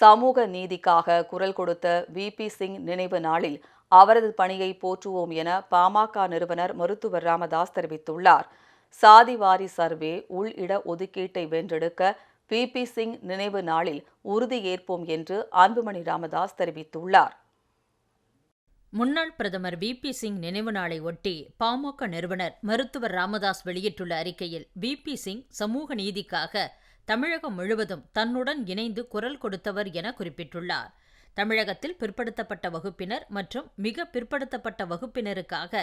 சமூக நீதிக்காக குரல் கொடுத்த வி. பி. சிங் நினைவு நாளில் அவரது பணியை போற்றுவோம் என பாமக நிறுவனர் மருத்துவர் ராமதாஸ் தெரிவித்துள்ளார். சாதிவாரி சர்வே உள் இட ஒதுக்கீட்டை வென்றெடுக்க வி. பி. சிங் நினைவு நாளில் உறுதியேற்போம் என்று அன்புமணி ராமதாஸ் தெரிவித்துள்ளார். முன்னாள் பிரதமர் வி. பி. சிங் நினைவு நாளை ஒட்டி பாமக நிறுவனர் மருத்துவர் ராமதாஸ் வெளியிட்டுள்ள அறிக்கையில் வி. பி. சிங் சமூக நீதிக்காக தமிழகம் முழுவதும் தன்னுடன் இணைந்து குரல் கொடுத்தவர் என குறிப்பிட்டுள்ளார். தமிழகத்தில் பிற்படுத்தப்பட்ட வகுப்பினர் மற்றும் மிக பிற்படுத்தப்பட்ட வகுப்பினருக்காக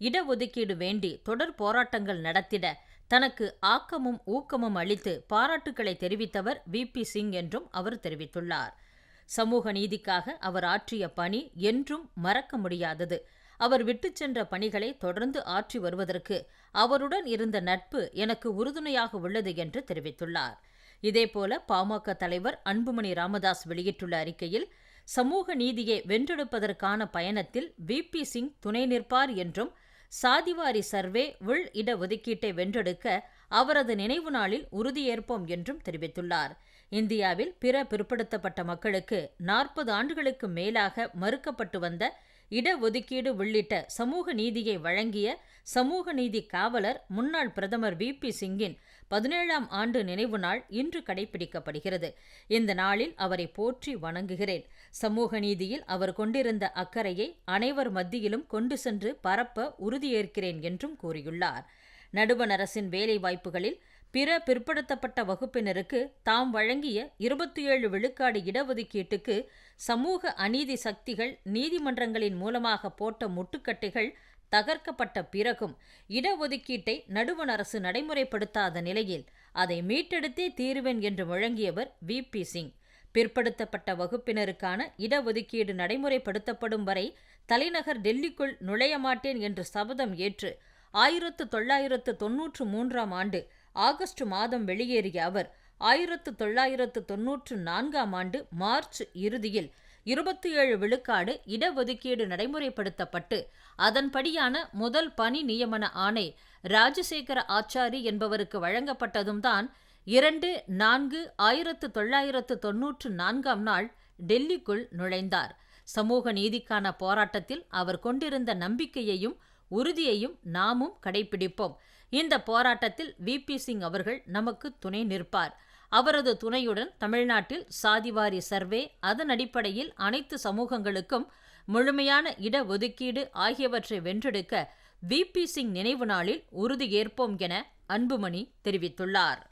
இடஒதுக்கீடு வேண்டி தொடர் போராட்டங்கள் நடத்திட தனக்கு ஆக்கமும் ஊக்கமும் அளித்து பாராட்டுக்களை தெரிவித்தவர் வி. பி. சிங் என்றும் அவர் தெரிவித்துள்ளார். சமூக நீதிக்காக அவர் ஆற்றிய பணி என்றும் மறக்க முடியாதது. அவர் விட்டுச் சென்ற பணிகளை தொடர்ந்து ஆற்றி வருவதற்கு அவருடன் இருந்த நட்பு எனக்கு உறுதுணையாக உள்ளது என்று தெரிவித்துள்ளார். இதேபோல பாமக தலைவர் அன்புமணி ராமதாஸ் வெளியிட்டுள்ள அறிக்கையில் சமூக நீதியை வென்றெடுப்பதற்கான பயணத்தில் வி. பி. சிங் துணை நிற்பார் என்றும் சாதிவாரி சர்வே உள் இட ஒதுக்கீட்டை வென்றெடுக்க அவரது நினைவு நாளில் உறுதியேற்போம் என்றும் தெரிவித்துள்ளார். இந்தியாவில் பிற பிற்படுத்தப்பட்ட மக்களுக்கு நாற்பது ஆண்டுகளுக்கு மேலாக மறுக்கப்பட்டு வந்த இடஒதுக்கீடு உள்ளிட்ட சமூக நீதியை வழங்கிய சமூக நீதி காவலர் முன்னாள் பிரதமர் வி. பி. சிங்கின் பதினேழாம் ஆண்டு நினைவு நாள் இன்று கடைபிடிக்கப்படுகிறது இந்த நாளில் அவரை போற்றி வணங்குகிறேன். சமூக நீதியில் அவர் கொண்டிருந்த அக்கறையை அனைவர் மத்தியிலும் கொண்டு சென்று பரப்ப உறுதியேற்கிறேன் என்றும் கூறியுள்ளார். நடுவண் அரசின் வேலைவாய்ப்புகளில் பிற பிற்படுத்தப்பட்ட வகுப்பினருக்கு தாம் வழங்கிய இருபத்தி ஏழு விழுக்காடு இடஒதுக்கீட்டுக்கு சமூக அநீதி சக்திகள் நீதிமன்றங்களின் மூலமாக போட்ட முட்டுக்கட்டைகள் தகர்க்கப்பட்ட பிறகும் இடஒதுக்கீட்டை நடுவண் அரசு நடைமுறைப்படுத்தாத நிலையில் அதை மீட்டெடுத்தே தீருவேன் என்று முழங்கியவர் வி. பி. சிங். பிற்படுத்தப்பட்ட வகுப்பினருக்கான இடஒதுக்கீடு நடைமுறைப்படுத்தப்படும் வரை தலைநகர் டெல்லிக்குள் நுழைய மாட்டேன் என்று சபதம் ஏற்று ஆயிரத்து தொள்ளாயிரத்து தொன்னூற்று மூன்றாம் ஆண்டு ஆகஸ்ட் மாதம் வெளியேறிய அவர் ஆயிரத்து தொள்ளாயிரத்து தொன்னூற்று நான்காம் ஆண்டு மார்ச் இறுதியில் இருபத்தி ஏழு விழுக்காடு இடஒதுக்கீடு நடைமுறைப்படுத்தப்பட்டு அதன்படியான முதல் பணி நியமன ஆணை ராஜசேகர ஆச்சாரி என்பவருக்கு வழங்கப்பட்டதும் தான் இரண்டு நான்கு ஆயிரத்து தொள்ளாயிரத்து தொன்னூற்று நான்காம் நாள் டெல்லிக்குள் நுழைந்தார். சமூக நீதிக்கான போராட்டத்தில் அவர் கொண்டிருந்த நம்பிக்கையையும் உறுதியையும் நாமும் கடைபிடிப்போம். இந்த போராட்டத்தில் வி. பி. சிங் அவர்கள் நமக்கு துணை நிற்பார். அவரது துணையுடன் தமிழ்நாட்டில் சாதிவாரி சர்வே அதன் அடிப்படையில் அனைத்து சமூகங்களுக்கும் முழுமையான இட ஒதுக்கீடு ஆகியவற்றை வென்றெடுக்க வி. பி. சிங் நினைவு நாளில் உறுதியேற்போம் என அன்புமணி தெரிவித்துள்ளார்.